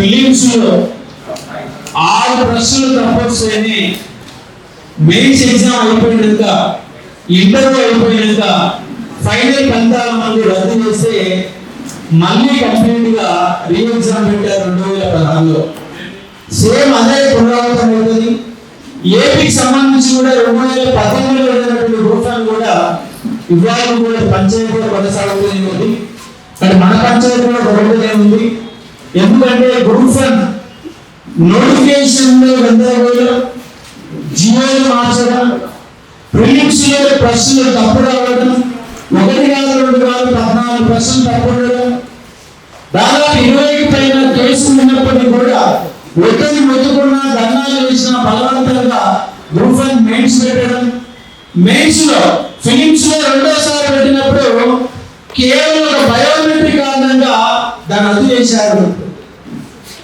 Films ఆరు ప్రశ్నలు తప్పొస్తాయని మెయిన్స్ ఎగ్జామ్ అయిపోయినాక ఇంటర్వ్యూ అయిపోయినాక ఫైనల్ ఫలితాల మంది రద్దు చేస్తే మళ్ళీ కంప్లీట్గా రీ ఎగ్జామ్ పెట్టారు రెండు వేల పదహారులో. సేమ్ అదే పునరావృతం అవుతుంది. ఏపీకి సంబంధించి కూడా రెండు వేల పద్దెనిమిదిలో వెళ్ళినటువంటి గ్రూప్ కూడా ఇవాళ కూడా పంచాయతీ కూడా కొనసాగుతూనే ఉంది కానీ మన పంచాయతీ కూడా ఉంది. ఎందుకంటే గ్రూప్ నోటిఫికేషన్లో వెళ్ళకపోయినా లో జియోలు మార్చడం ప్రిలిమ్స్ ప్రశ్నలు తప్పు రావడం ఒకటి కాదు రెండు కాదు పద్నాలుగు ప్రశ్నలు తప్పు ఉండడం దాదాపు ఇరవైకి పైన కేసులు ఉన్నప్పటికీ కూడా ఒత్తిడి మొత్తుకున్న దండాలు వేసిన బలవంతంగా గ్రూప్ మెయిన్స్ పెట్టడం మెయిన్స్లో ఫిలిమ్స్లో రెండోసారి పెట్టినప్పుడు కేవలం ఒక బయోమెట్రిక్ కారణంగా దాన్ని రద్దు చేశారు.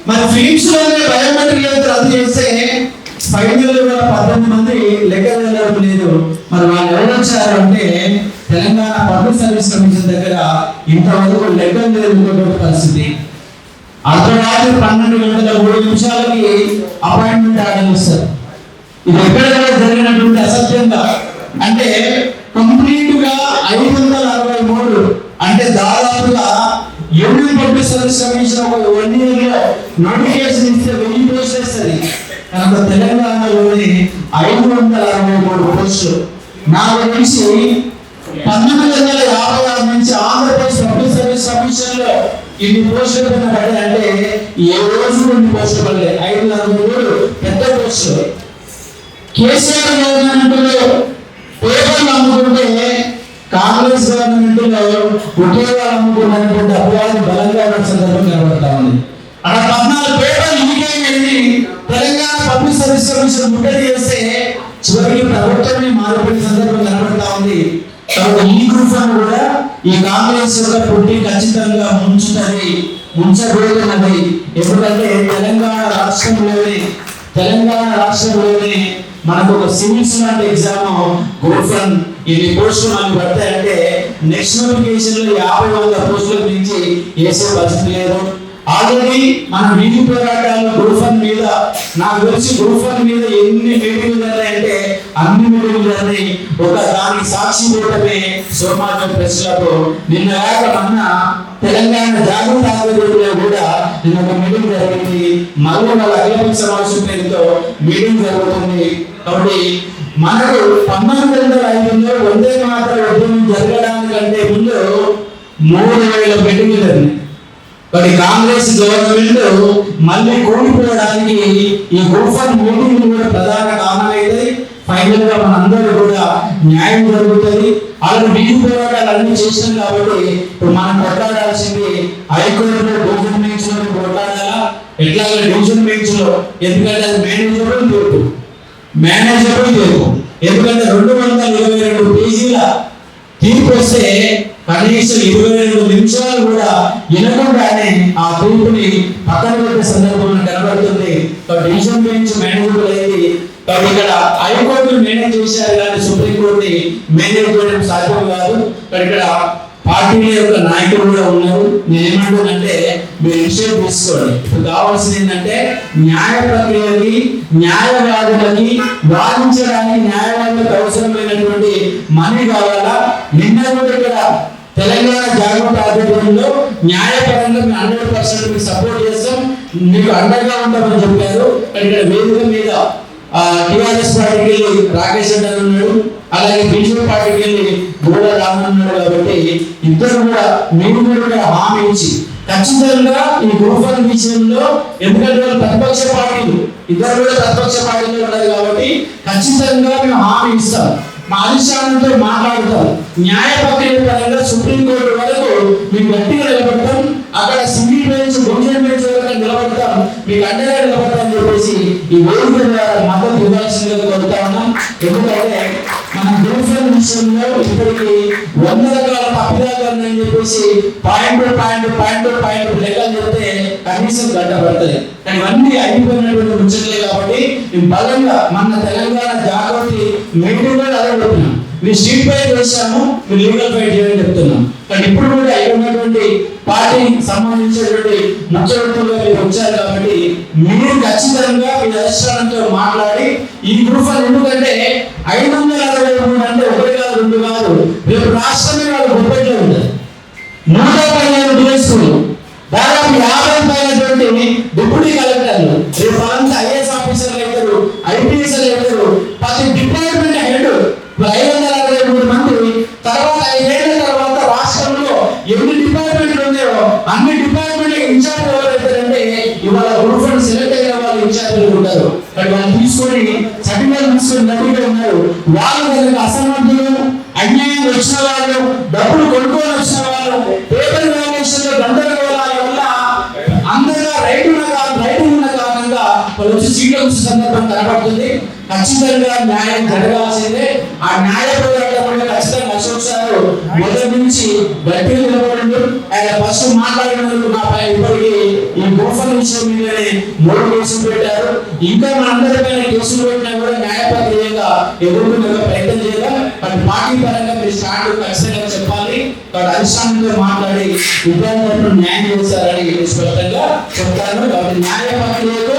మన ఫిలిప్స్లోనే బయోమెట్రిక్ రద్దు చేస్తే ఫైనల్ వేల పద్దెనిమిది మంది లెక్క వెళ్ళడం లేదు. మరి వాళ్ళు ఎవరు వచ్చారు అంటే తెలంగాణ పబ్లిక్ సర్వీస్ కమిషన్ దగ్గర ఇంతవరకు లెక్కలు లేదనుకున్న పరిస్థితి. అర్ధరాత్రి పన్నెండు గంటల మూడు నిమిషాలకి అపాయింట్మెంట్ ఆర్డర్ వస్తారు ఇది ఎక్కడ జరిగినటువంటి అసత్యంగా. అంటే కంప్లీట్గా ఐదు వందల అరవై మూడు అంటే దాదాపుగా యూనియన్ పబ్లిక్ సర్వీస్ కమిషన్ ఒక వన్ ఇయర్లో నోటిఫికేషన్ ఇస్తే వెయ్యి పోస్ట్ వస్తుంది కనుక తెలంగాణలోని ఐదు వందల అరవై మూడు పోస్టులు. నాకు తెలిసి పంతొమ్మిది వందల యాభై ఆరు నుంచి ఆంధ్రప్రదేశ్ పబ్లిక్ సర్వీస్ కమిషన్లో ఇన్ని పోస్టులు పైన పడ్డాయంటే ఏ రోజు కొన్ని పోస్టులు పడలేదు ఐదు వందల మూడు పెద్ద పోస్టులు. కేసీఆర్ గవర్నమెంట్లో పేపర్లు అమ్ముకుంటే కాంగ్రెస్ గవర్నమెంట్లో ఉద్యోగాలు అమ్ముకున్నటువంటి అపవాదం సర్వీస్ కమిషన్ ముట్టడి చేస్తే చివరికి ప్రభుత్వమే మారిపోయిన సందర్భం కనబడతా ఉంది. కాబట్టి ఈ గ్రూప్ కూడా ఈ కాంగ్రెస్ యొక్క పుట్టి ఖచ్చితంగా ముంచుతుంది ముంచబోతున్నది. ఎందుకంటే తెలంగాణ రాష్ట్రంలోని తెలంగాణ రాష్ట్రంలోని మనకు ఒక సివిల్స్ లాంటి ఎగ్జామ్ గ్రూప్ ఇన్ని పోస్టులు మనకు పడతాయంటే నెక్స్ట్ నోటిఫికేషన్లో యాభై వందల పోస్టుల నుంచి వేసే పరిస్థితి లేదు. ఆల్రెడీ మన వీధి పోరాటాలు గ్రూప్ మీద నాకు తెలిసి గ్రూప్ మీద ఎన్ని మీటింగ్లు జరిగాయంటే అన్ని మీటింగ్లు జరిగాయి. ఒక దానికి సాక్షి చూడటమే సోమాజం ప్రెస్ నిన్న కాక మొన్న తెలంగాణ జాగృత ఆంధ్రప్రదేశ్లో కూడా నిన్న ఒక మీటింగ్ జరిగింది. మరో వాళ్ళ అఖిలపక్ష సమావేశం పేరుతో మీటింగ్ జరుగుతుంది. కాబట్టి మనకు పంతొమ్మిది వందల మరి కాంగ్రెస్ గవర్నమెంట్ మళ్ళీ కోల్పోవడానికి ఈ గోఫర్ వన్ మీటింగ్ కూడా ప్రధాన కారణం అయితే ఫైనల్గా మనందరూ కూడా న్యాయం జరుగుతుంది. అలాగే వీధి పోరాటాలు అన్ని చేసాం కాబట్టి మనం కొట్లాడాల్సింది హైకోర్టులో డివిజన్ బెంచ్లో కొట్లాడాలా? ఎట్లాగే డివిజన్ బెంచ్లో ఎందుకంటే అది మేనేజబుల్ తీర్పు. మేనేజబుల్ తీర్పు. ఎందుకంటే రెండు వందల ఇరవై రెండు పేజీల తీర్పు వస్తే కనీసం ఇరవై రెండు నిమిషాలు కూడా వినకుండానే ఆ తీర్పుని పక్కన పెట్టే సందర్భంలో కనబడుతుంది. డివిజన్ బెంచ్ మేనేజ్మెంట్ అనేది కాబట్టి ఇక్కడ హైకోర్టు మేనేజ్ చేశారు కానీ సుప్రీంకోర్టుని మేనేజ్ చేయడం సాధ్యం కాదు. ఇక్కడ పార్టీల యొక్క నాయకులు కూడా ఉన్నారు. నేను ఏమంటున్నానంటే మీరు విషయం తీసుకోండి. ఇప్పుడు కావాల్సింది ఏంటంటే న్యాయ ప్రక్రియకి న్యాయవాదులకి వాదించడానికి న్యాయవాదులకు అవసరమైనటువంటి మనీ కావాలా? నిన్న కూడా ఇక్కడ తెలంగాణ జాగృత ఆధ్వర్యంలో న్యాయపరంగా మేము హండ్రెడ్ పర్సెంట్ మీకు సపోర్ట్ చేస్తాం. మీకు అండగా ఉంటామని చెప్పారు. ఇక్కడ వేదిక మీద టిఆర్ఎస్ పార్టీకి వెళ్ళి రాకేష్ రెడ్డి ఉన్నాడు. అలాగే బీజేపీ పార్టీకి వెళ్ళి గోడ రామన్ ఉన్నాడు కాబట్టి ఇద్దరు కూడా మీరు కూడా హామీ ఇచ్చి ఖచ్చితంగా ఈ గ్రూప్ వన్ విషయంలో ఎందుకంటే వాళ్ళు ప్రతిపక్ష పార్టీలు ఇద్దరు కూడా ప్రతిపక్ష పార్టీలు ఉన్నారు కాబట్టి ఖచ్చితంగా మేము హామీ ఇస్తాం. మా అధిష్టానంతో మాట్లాడతాం. న్యాయ ప్రక్రియ పరంగా సుప్రీంకోర్టు వరకు మేము గట్టిగా నిలబడతాం. అక్కడ సింగిల్ బెంచ్ డివిజన్ బెంచ్ వరకు నిలబడతాం. మీకు అండగా నిలబడతాం అని చెప్పేసి ఈ వేదిక ద్వారా మద్దతు ఇవ్వాల్సిందిగా కోరుతా ఉన్నాం. ఎందుకంటే మన దేశం విషయంలో ఇప్పటికి వంద రకాల తప్పిదాలు అని చెప్పేసి పాయింట్ పాయింట్ పాయింట్ పాయింట్ లెక్కలు చెప్తే కనీసం గంట పడుతుంది. కానీ ఇవన్నీ అయిపోయినటువంటి ముచ్చట్లే కాబట్టి ఈ బలంగా మన తెలంగాణ జాగృతి మీటింగ్ కూడా అడగబడుతున్నాం మీ స్ట్రీట్ ఫైట్ చేశాము మీరు లీగల్ ఫైట్ చేయని చెప్తున్నాం. కానీ ఇప్పుడు కూడా ఇక్కడ ఉన్నటువంటి పార్టీకి సంబంధించినటువంటి ముఖ్యమంత్రులుగా మీరు వచ్చారు కాబట్టి మీరు ఖచ్చితంగా మీ అధిష్టానంతో మాట్లాడి ఈ గ్రూప్ వన్ ఎందుకంటే ఐదు వందల అరవై మూడు అంటే ఒకటి కాదు రెండు కాదు. రేపు రాష్ట్రమే వాళ్ళు గొప్పట్లో ఉంటుంది నూట పదిహేను డిఎస్లు దాదాపు యాభై రేపు వాళ్ళంతా ఐఏఎస్ ఆఫీసర్లు అవుతారు ఐపీఎస్ అవుతారు ప్రతి డిపార్ట్మెంట్ హెడ్ ఐదు వందల అరవై మూడు మంది. తర్వాత ఐదేళ్ళ తర్వాత రాష్ట్రంలో ఎన్ని డిపార్ట్మెంట్లు ఉన్నాయో అన్ని డిపార్ట్మెంట్ ఇన్ఛార్జ్ ఎవరైతారంటే ఇవాళ గ్రూప్ వన్ సెలెక్ట్ అయిన వాళ్ళు ఇన్ఛార్జ్ ఉంటారు. మరి వాళ్ళు తీసుకొని సర్టిఫికేట్ తీసుకొని రెడీగా ఉన్నారు. వాళ్ళు వాళ్ళకి అసమర్థులు అన్యాయం వచ్చిన వాళ్ళు డబ్బులు కొనుక్కొని వచ్చిన వాళ్ళు ఖచ్చితంగా న్యాయం జరగాల్సిందే. ఆ న్యాయ పోరాటంలో ఖచ్చితంగా అశోక్ సార్ మొదటి నుంచి గట్టిగా నిలబడిండు. ఆయన ఫస్ట్ మాట్లాడినందుకు పైన ఇప్పటికీ ఈ గోఫర్ విషయం మీదనే మూడు కేసులు పెట్టారు. ఇంకా మనందరిపైన కేసులు పెట్టినా కూడా న్యాయ ఎదుర్కొనే ప్రయత్నం చేద్దాం. కానీ పార్టీ పరంగా మీరు స్టాండ్ ఖచ్చితంగా చెప్పాలి. కాబట్టి అధిష్టానంతో మాట్లాడి విద్యార్థులను న్యాయం స్పష్టంగా చెప్తాను. కాబట్టి న్యాయ ప్రక్రియకు